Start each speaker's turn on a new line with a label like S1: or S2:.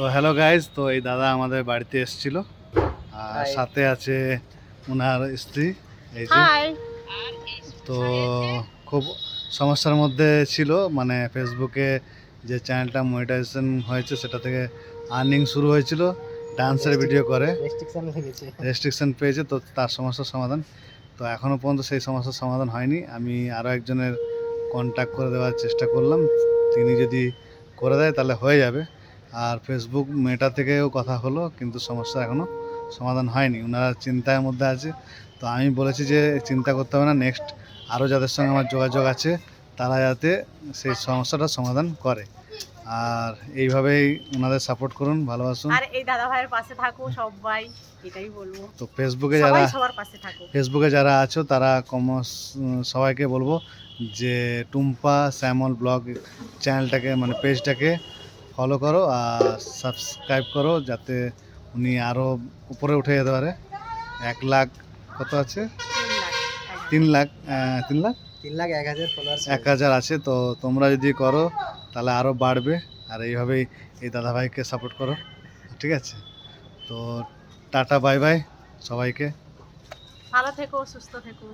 S1: তো hello guys তো এই দাদা আমাদের বাড়িতে এসেছিল। আর সাথে আছে ওনার স্ত্রী এই যে। তো খুব সমস্যার মধ্যে ছিল মানে ফেসবুকে যে চ্যানেলটা মনিটাইজেশন হয়েছে সেটা থেকে আর্নিং শুরু হয়েছিল ডান্সের ভিডিও করে।
S2: রেস্ট্রিকশন
S1: রেস্ট্রিকশন পেয়েছে তো তার সমস্যার সমাধান। তো এখনও পর্যন্ত সেই সমস্যার সমাধান হয়নি। আমি আরও একজনের কন্ট্যাক্ট করে দেওয়ার চেষ্টা করলাম। তিনি যদি করে দেয় তাহলে হয়ে যাবে। আর ফেসবুক মেটা থেকেও কথা হলো কিন্তু সমস্যা এখনও সমাধান হয়নি। ওনারা চিন্তার মধ্যে আছে। তো আমি বলেছি যে চিন্তা করতে হবে না নেক্সট আরও যাদের সঙ্গে আমার যোগাযোগ আছে তারা যাতে সেই সমস্যাটার সমাধান করে। আর এইভাবেই ওনাদের সাপোর্ট করুন ভালোবাসুন।
S3: আর এই দাদা ভাইয়ের পাশে থাকো সবাই এটাই বলব।
S1: তো ফেসবুকে যারা
S3: সবার পাশে থাকো।
S1: ফেসবুকে যারা আছো তারা কমস সবাইকে বলব যে টুম্পা শ্যামল ব্লগ চ্যানেলটাকে মানে পেজটাকে ফলো করো আর সাবস্ক্রাইব করো যাতে উনি আরও উপরে উঠে যেতে পারে। এক লাখ কত আছে?
S3: তিন লাখ
S1: তিন লাখ
S3: এক হাজার।
S1: আহ, তিন লাখ?
S2: তিন লাখ এক হাজার ফলোয়ার্স
S1: এক হাজার আছে তো তোমরা যদি করো তাহলে আরও বাড়বে। আর এইভাবেই এই দাদাভাইকে সাপোর্ট করো ঠিক আছে? তো টাটা বাই বাই সবাইকে।
S3: ভালো থেকো সুস্থ থেকো।